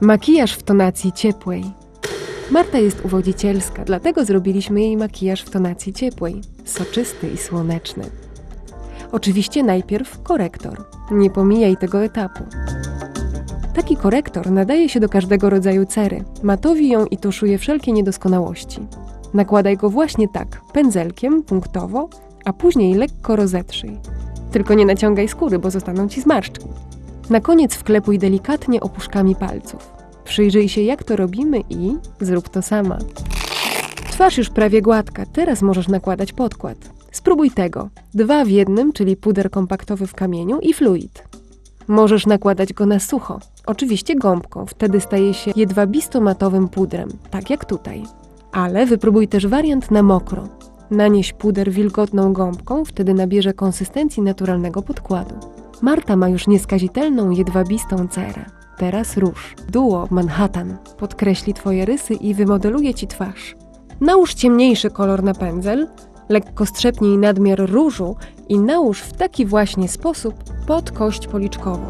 Makijaż w tonacji ciepłej. Marta jest uwodzicielska, dlatego zrobiliśmy jej makijaż w tonacji ciepłej, soczysty i słoneczny. Oczywiście najpierw korektor. Nie pomijaj tego etapu. Taki korektor nadaje się do każdego rodzaju cery. Matowi ją i tuszuje wszelkie niedoskonałości. Nakładaj go właśnie tak, pędzelkiem, punktowo, a później lekko rozetrzyj. Tylko nie naciągaj skóry, bo zostaną ci zmarszczki. Na koniec wklepuj delikatnie opuszkami palców. Przyjrzyj się, jak to robimy i zrób to sama. Twarz już prawie gładka, teraz możesz nakładać podkład. Spróbuj tego. Dwa w jednym, czyli puder kompaktowy w kamieniu i fluid. Możesz nakładać go na sucho, oczywiście gąbką, wtedy staje się jedwabisto-matowym pudrem, tak jak tutaj. Ale wypróbuj też wariant na mokro. Nanieś puder wilgotną gąbką, wtedy nabierze konsystencji naturalnego podkładu. Marta ma już nieskazitelną jedwabistą cerę. Teraz róż. Duo Manhattan podkreśli twoje rysy i wymodeluje ci twarz. Nałóż ciemniejszy kolor na pędzel, lekko strzepnij nadmiar różu i nałóż w taki właśnie sposób pod kość policzkową.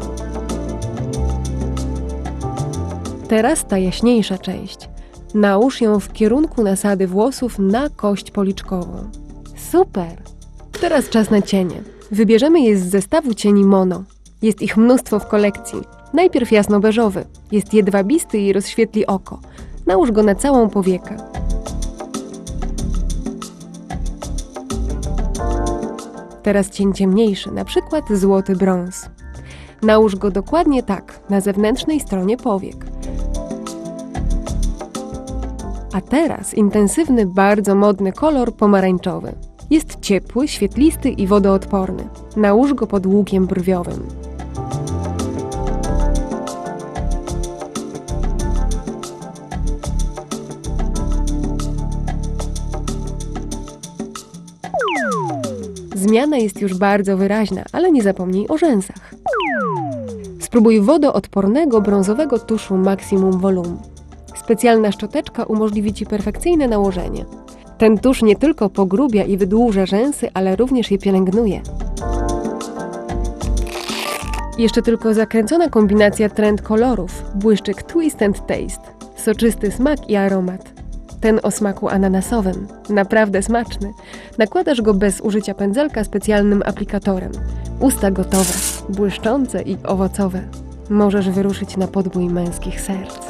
Teraz ta jaśniejsza część. Nałóż ją w kierunku nasady włosów na kość policzkową. Super! Teraz czas na cienie. Wybierzemy je z zestawu cieni Mono. Jest ich mnóstwo w kolekcji. Najpierw jasno-beżowy. Jest jedwabisty i rozświetli oko. Nałóż go na całą powiekę. Teraz cień ciemniejszy, na przykład złoty brąz. Nałóż go dokładnie tak, na zewnętrznej stronie powiek. A teraz intensywny, bardzo modny kolor pomarańczowy. Jest ciepły, świetlisty i wodoodporny. Nałóż go pod łukiem brwiowym. Zmiana jest już bardzo wyraźna, ale nie zapomnij o rzęsach. Spróbuj wodoodpornego brązowego tuszu Maximum Volume. Specjalna szczoteczka umożliwi Ci perfekcyjne nałożenie. Ten tusz nie tylko pogrubia i wydłuża rzęsy, ale również je pielęgnuje. Jeszcze tylko zakręcona kombinacja trend kolorów, błyszczyk Twist and Taste, soczysty smak i aromat. Ten o smaku ananasowym, naprawdę smaczny. Nakładasz go bez użycia pędzelka specjalnym aplikatorem. Usta gotowe, błyszczące i owocowe. Możesz wyruszyć na podbój męskich serc.